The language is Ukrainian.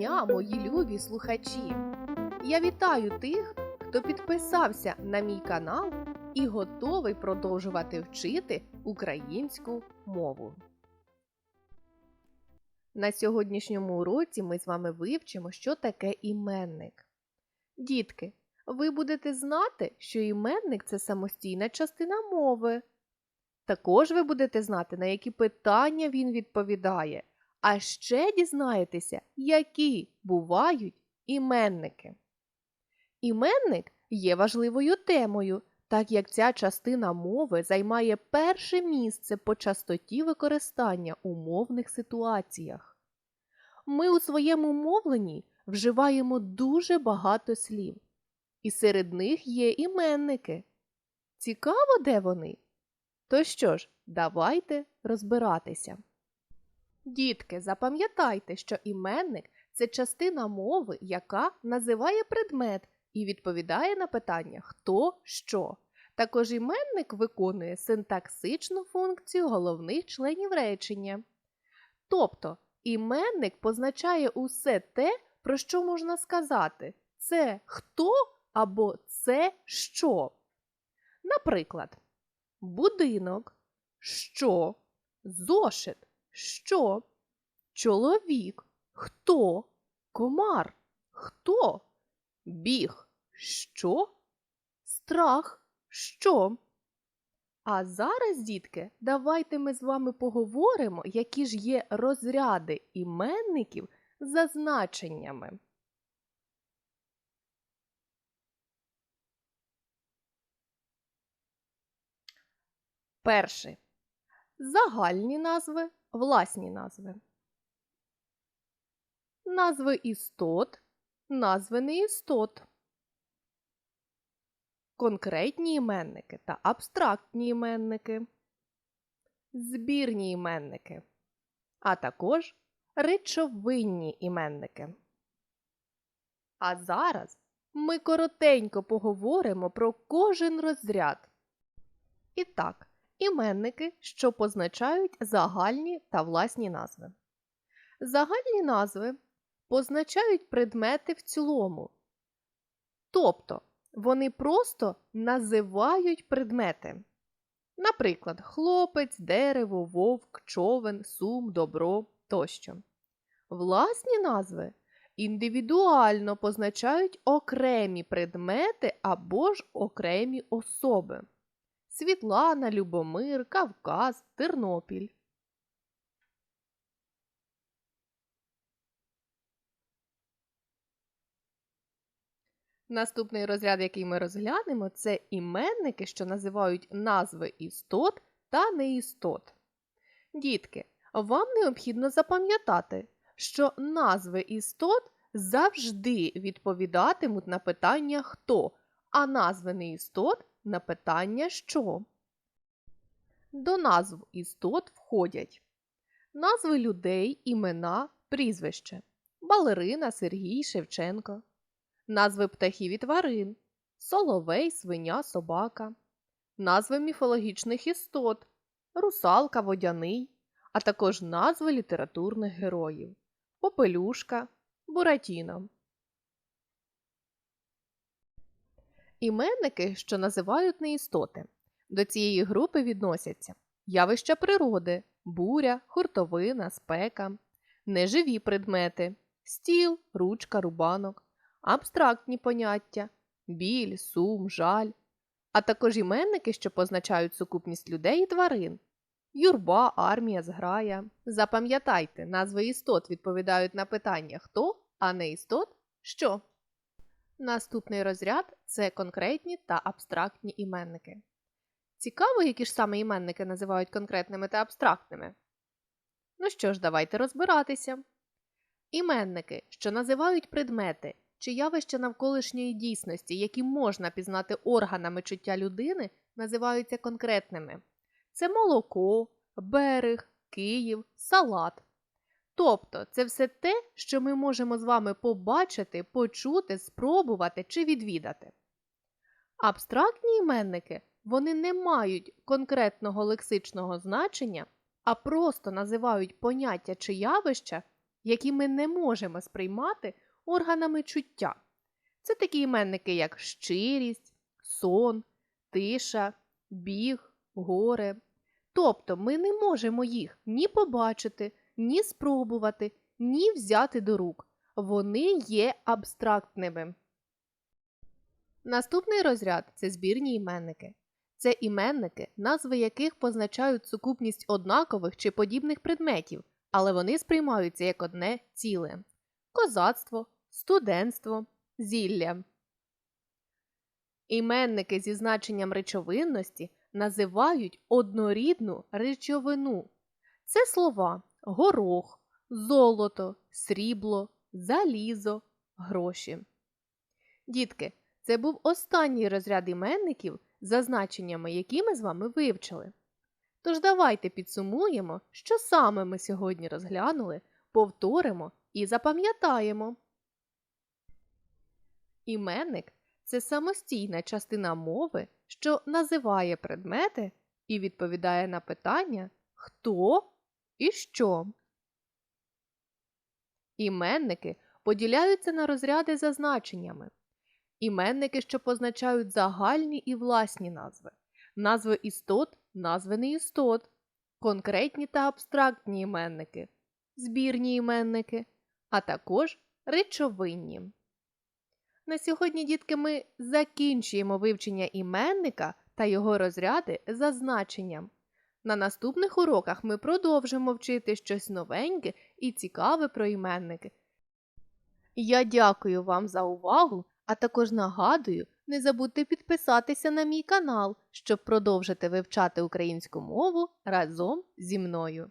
дня, мої любі слухачі! Я вітаю тих, хто підписався на мій канал і готовий продовжувати вчити українську мову. На сьогоднішньому уроці ми з вами вивчимо, що таке іменник. Дітки, ви будете знати, що іменник це самостійна частина мови. Також ви будете знати, на які питання він відповідає. А ще дізнаєтеся, які бувають іменники. Іменник є важливою темою, так як ця частина мови займає перше місце по частоті використання у мовних ситуаціях. Ми у своєму мовленні вживаємо дуже багато слів, і серед них є іменники. Цікаво, де вони? То що ж, давайте розбиратися. Дітки, запам'ятайте, що іменник це частина мови, яка називає предмет і відповідає на питання хто що. Також іменник виконує синтаксичну функцію головних членів речення. Тобто іменник позначає усе те, про що можна сказати це хто або це що. Наприклад, будинок, що, зошит, що, чоловік, хто, комар, хто, біг, що, страх, що. А зараз, дітки, давайте ми з вами поговоримо, які ж є розряди іменників за значеннями. Перший. Загальні назви, власні назви. Назви істот, назви неістот. Конкретні іменники та абстрактні іменники. Збірні іменники, а також речовинні іменники. А зараз ми коротенько поговоримо про кожен розряд. І так, іменники, що позначають загальні та власні назви. Загальні назви позначають предмети в цілому. Тобто вони просто називають предмети. Наприклад, хлопець, дерево, вовк, човен, сум, добро тощо. Власні назви індивідуально позначають окремі предмети або ж окремі особи. Світлана, Любомир, Кавказ, Тернопіль. Наступний розряд, який ми розглянемо, це іменники, що називають назви істот та неістот. Дітки, вам необхідно запам'ятати, що назви істот завжди відповідатимуть на питання хто, а назви неістот на питання що. До назв істот входять назви людей, імена, прізвище. Балерина, Сергій, Шевченко, назви птахів і тварин. Соловей, свиня, собака, назви міфологічних істот. Русалка, Водяний, а також назви літературних героїв. Попелюшка, Буратіно. Іменники, що називають неістоти. До цієї групи відносяться явища природи, буря, хуртовина, спека, неживі предмети, стіл, ручка, рубанок, абстрактні поняття, біль, сум, жаль, а також іменники, що позначають сукупність людей і тварин. Юрба, армія, зграя. Запам'ятайте, назви істот відповідають на питання хто, а не істот що. Наступний розряд це конкретні та абстрактні іменники. Цікаво, які ж саме іменники називають конкретними та абстрактними. Ну що ж, давайте розбиратися. Іменники, що називають предмети чи явища навколишньої дійсності, які можна пізнати органами чуття людини, називаються конкретними. Це молоко, берег, Київ, салат. Тобто це все те, що ми можемо з вами побачити, почути, спробувати чи відвідати. Абстрактні іменники вони не мають конкретного лексичного значення, а просто називають поняття чи явища, які ми не можемо сприймати органами чуття. Це такі іменники, як щирість, сон, тиша, біг, горе. Тобто ми не можемо їх ні побачити, ні спробувати, ні взяти до рук. Вони є абстрактними. Наступний розряд це збірні іменники. Це іменники, назви яких позначають сукупність однакових чи подібних предметів, але вони сприймаються як одне ціле козацтво, студентство, зілля. Іменники зі значенням речовинності називають однорідну речовину. Це слова горох, золото, срібло, залізо, гроші. Дітки, це був останній розряд іменників, за значеннями, які ми з вами вивчили. Тож давайте підсумуємо, що саме ми сьогодні розглянули, повторимо і запам'ятаємо. Іменник це самостійна частина мови, що називає предмети і відповідає на питання хто і що. Іменники поділяються на розряди за значеннями. Іменники, що позначають загальні і власні назви, назви істот, назви неістот, конкретні та абстрактні іменники, збірні іменники, а також речовинні. На сьогодні, дітки, ми закінчуємо вивчення іменника та його розряди за значенням. На наступних уроках ми продовжимо вчити щось новеньке і цікаве про іменники. Я дякую вам за увагу, а також нагадую, не забудьте підписатися на мій канал, щоб продовжити вивчати українську мову разом зі мною.